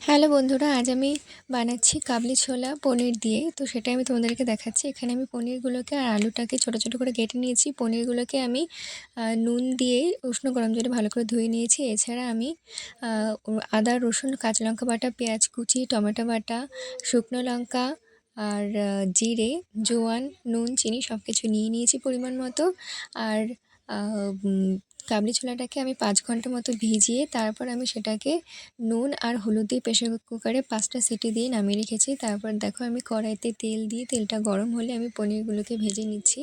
Hello বন্ধুরা, আজ আমি বানাচ্ছি কাবলি ছোলা পনির দিয়ে। তো সেটাই আমি তোমাদেরকে দেখাচ্ছি। এখানে আমি পনিরগুলোকে আর আলুটাকে ছোট ছোট করে কেটে নিয়েছি। পনিরগুলোকে আমি নুন দিয়ে উষ্ণ গরম জলে ভালো করে ধুয়ে নিয়েছি। এছাড়া আমি আদা, রসুন, কাঁচা লঙ্কা বাটা, পেঁয়াজ কুচি, টমেটো বাটা, শুকনো লঙ্কা আর জিরে, জোয়ান, নুন, চিনি সব কিছু নিয়ে নিয়েছি পরিমাণ মতো। আর কাবলি ছোলাটাকে আমি পাঁচ ঘণ্টা মতো ভিজিয়ে তারপর আমি সেটাকে নুন আর হলুদ দিয়ে প্রেশার কুকারে পাঁচটা সিটি দিয়ে নামিয়ে রেখেছি। তারপর দেখো আমি কড়াইতে তেল দিয়ে তেলটা গরম হলে আমি পনিরগুলোকে ভেজে নিচ্ছি।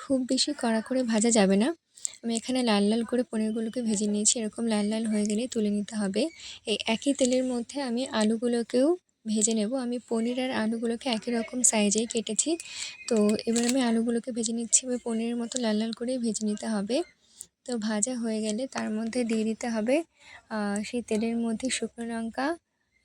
খুব বেশি কড়া করে ভাজা যাবে না। আমি এখানে লাল লাল করে পনিরগুলোকে ভেজে নিয়েছি। এরকম লাল লাল হয়ে গেলে তুলে নিতে হবে। এই একই তেলের মধ্যে আমি আলুগুলোকেও ভেজে নেব। আমি পনির আর আলুগুলোকে একই রকম সাইজেই কেটেছি। তো এবার আমি আলুগুলোকে ভেজে নিচ্ছি। এবার পনিরের মতো লাল লাল করে ভেজে নিতে হবে। তো ভাজা হয়ে গেলে তার মধ্যে দিয়ে দিতে হবে সেই তেলের মধ্যে শুকনো লঙ্কা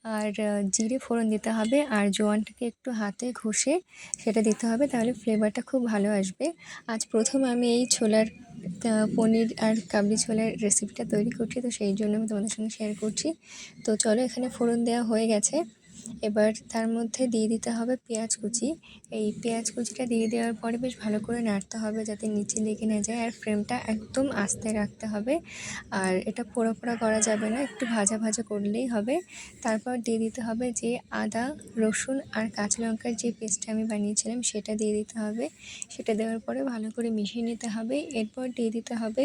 আর জিরে ফোড়ন দিতে হবে। আর জোয়ানটাকে একটু হাতে ঘষে সেটা দিতে হবে, তাহলে ফ্লেভারটা খুব ভালো আসবে। আজ প্রথম আমি এই ছোলার পনির আর কাবলি ছোলার রেসিপিটা তৈরি করছি। তো সেই জন্য আমি তোমাদের সঙ্গে শেয়ার করছি। তো চলো এখানে ফোড়ন দেওয়া হয়ে গেছে। এবার তার মধ্যে দিয়ে দিতে হবে পেঁয়াজ কুচি। এই পেঁয়াজ কুচিটা দিয়ে দেওয়ার পরে বেশ ভালো করে নাড়তে হবে যাতে নিচে লেগে না যায় আর ফ্রেমটা একদম আস্তে রাখতে হবে। আর এটা পোড়া পোড়া করা যাবে না, একটু ভাজা ভাজা করলেই হবে। তারপর দিয়ে দিতে হবে যে আদা, রসুন আর কাঁচা লঙ্কার যে পেস্টটা আমি বানিয়েছিলাম সেটা দিয়ে দিতে হবে। সেটা দেওয়ার পরে ভালো করে মিশিয়ে নিতে হবে। এরপর দিয়ে দিতে হবে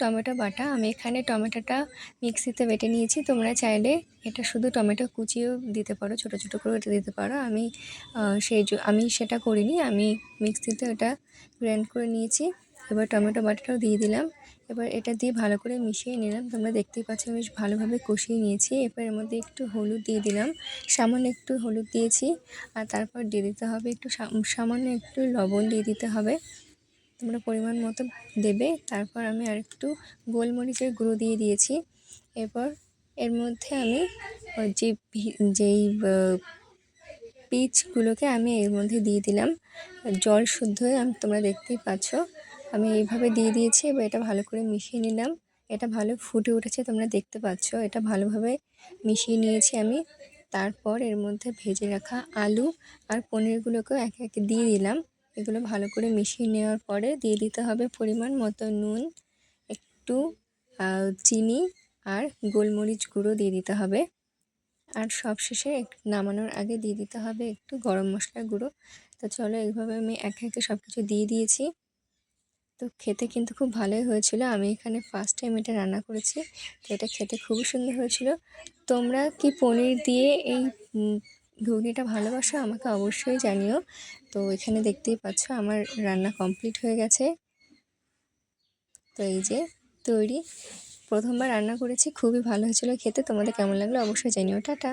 টমেটো বাটা। আমি এখানে টমেটোটা মিক্সিতে বেটে নিয়েছি। তোমরা চাইলে এটা শুধু টমেটো কুচিও দিতে পারো। ছোটো ছোটো করে এটা দিতে পারো। আমি সেই আমি সেটা করিনি, আমি মিক্সিতে ওটা গ্রাইন্ড করে নিয়েছি। এবার টমেটো বাটাটাও দিয়ে দিলাম। এবার এটা দিয়ে ভালো করে মিশিয়ে নিলাম। তোমরা দেখতেই পাচ্ছ বেশ ভালোভাবে কষিয়ে নিয়েছি। এবার এর মধ্যে একটু হলুদ দিয়ে দিলাম। সামান্য একটু হলুদ দিয়েছি। আর তারপর দিয়ে দিতে হবে একটু সামান্য একটু লবণ দিয়ে দিতে হবে। তোমরা পরিমাণ মতো দেবে। তারপর আমি আর একটু গোলমরিচের গুঁড়ো দিয়ে দিয়েছি। এরপর এর মধ্যে আমি যে যেই পিচগুলোকে আমি এর মধ্যে দিয়ে দিলাম। জল শুদ্ধ হয়ে আমি, তোমরা দেখতেই পাচ্ছ। আমি এইভাবে দিয়ে দিয়েছি, এবার এটা ভালো করে মিশিয়ে নিলাম। এটা ভালো ফুটে উঠেছে, তোমরা দেখতে পাচ্ছ। এটা ভালোভাবে মিশিয়ে নিয়েছি আমি। তারপর এর মধ্যে ভেজে রাখা আলু আর পনিরগুলোকেও একে একে দিয়ে দিলাম। এগুলো ভালো করে মিশিয়ে নেওয়ার পরে দিয়ে দিতে হবে পরিমাণ মতো নুন, একটু চিনি আর গোলমরিচ গুঁড়ো দিয়ে দিতে হবে। আর সবশেষে নামানোর আগে দিয়ে দিতে হবে একটু গরম মশলার গুঁড়ো। তো চলো এইভাবে আমি একে একে সব কিছু দিয়ে দিয়েছি। তো খেতে কিন্তু খুব ভালোই হয়েছিল। আমি এখানে ফার্স্ট টাইম এটা রান্না করেছি। তো এটা খেতে খুবই সুন্দর হয়েছিল। তোমরা কি পনির দিয়ে এই ঘুগনিটা ভালোবাসো আমাকে অবশ্যই জানিও। তো এখানে দেখতেই পাচ্ছ আমার রান্না কমপ্লিট হয়ে গেছে। তো এই যে তৈরি। প্রথমবার রান্না করেছি খুবই ভালো হয়েছিল খেতে। তোমাদের কেমন লাগল অবশ্যই জানিও। টাটা।